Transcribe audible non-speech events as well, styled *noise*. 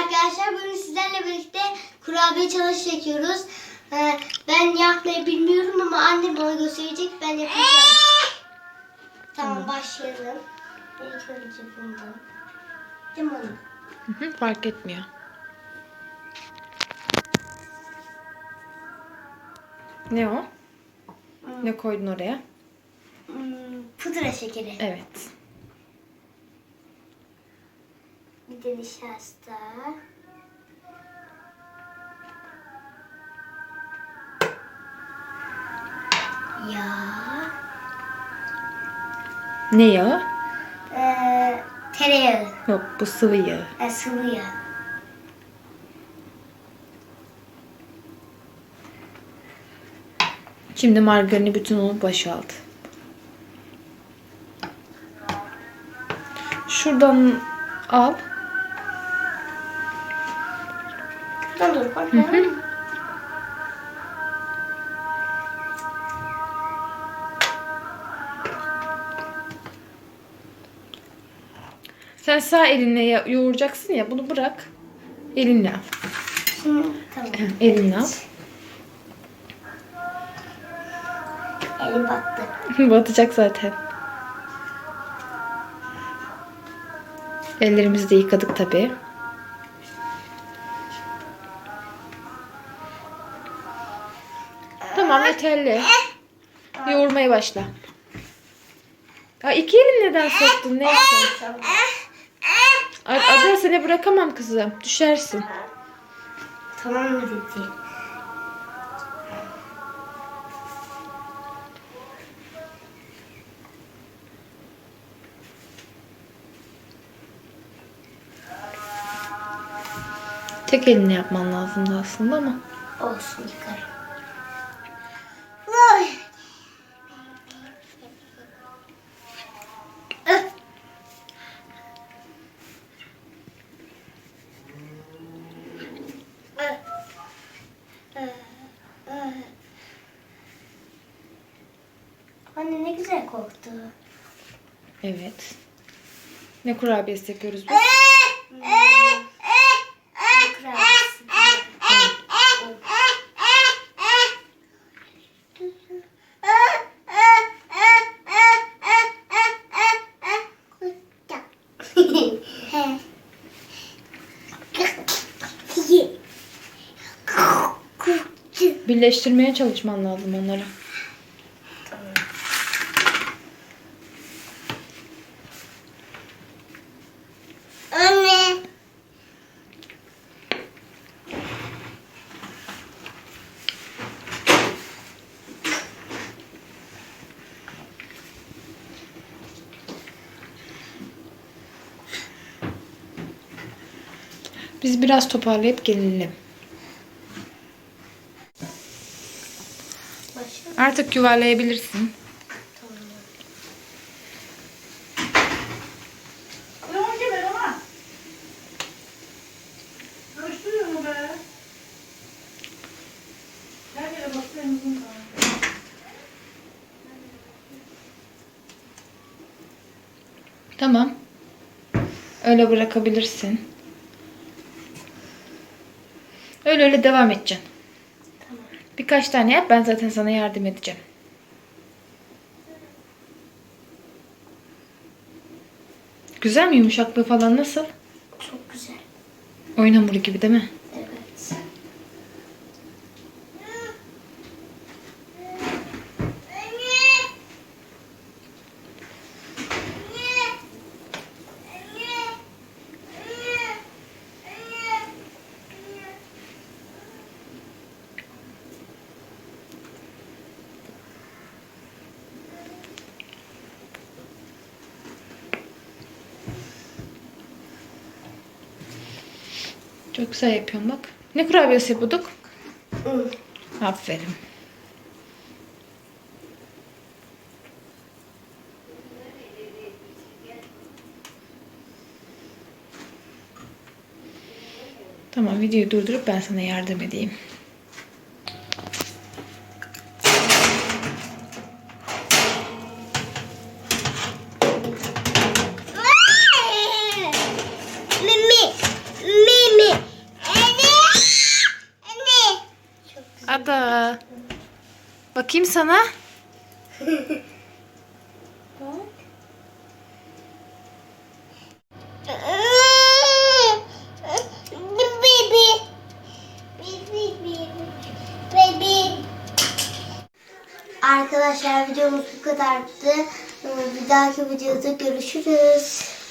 arkadaşlar. Bugün sizlerle birlikte kurabiye challenge çekiyoruz. Ee, ben yapmayı bilmiyorum ama annem bana gösterecek. Ben yapacağım. *laughs* Tamam başlayalım. İlk önce bundan. Değil mi onu? Hı hı, fark etmiyor. Ne o? Ne koydun oraya? Hmm, pudra şekeri. Evet. Bir de nişasta. Yağ. Ne yağı? Ee, tereyağı. Yok bu sıvı yağ. E, sıvı yağ. Şimdi margarini bütün onu boşalt. Şuradan al. Dur bakayım. Sen sağ elinle ya- yoğuracaksın ya bunu bırak. Elinle al. Şimdi tamam. Elinle al. Elim battı. *laughs* Batacak zaten. Ellerimizi de yıkadık tabi. Tamam yeterli. Yoğurmaya başla. Ya iki elin neden soktun? Neyse. Tamam. Ad- Adel seni bırakamam kızım. Düşersin. Tamam mı dedi? Tek elinle yapman lazımdı aslında ama. Olsun yıkarım. Anne ne güzel koktu. Evet. Ne kurabiyesi yapıyoruz biz? Kırarız. Birleştirmeye çalışman lazım onları. Anne. Biz biraz toparlayıp gelelim. Başka? Artık yuvarlayabilirsin. Önce ver ama. Karıştırıyor mu be? Her yere bakıyorum. Tamam. Öyle bırakabilirsin. Öyle öyle devam edeceksin. Birkaç tane yap ben zaten sana yardım edeceğim. Güzel mi yumuşaklığı falan nasıl? Çok güzel. Oyun hamuru gibi değil mi? Evet. Çok güzel yapıyorsun bak. Ne kurabiyesi yapıyorduk? Aferin. Tamam videoyu durdurup ben sana yardım edeyim. Bakayım sana. Arkadaşlar videomuz bu kadardı. Bir dahaki videoda görüşürüz.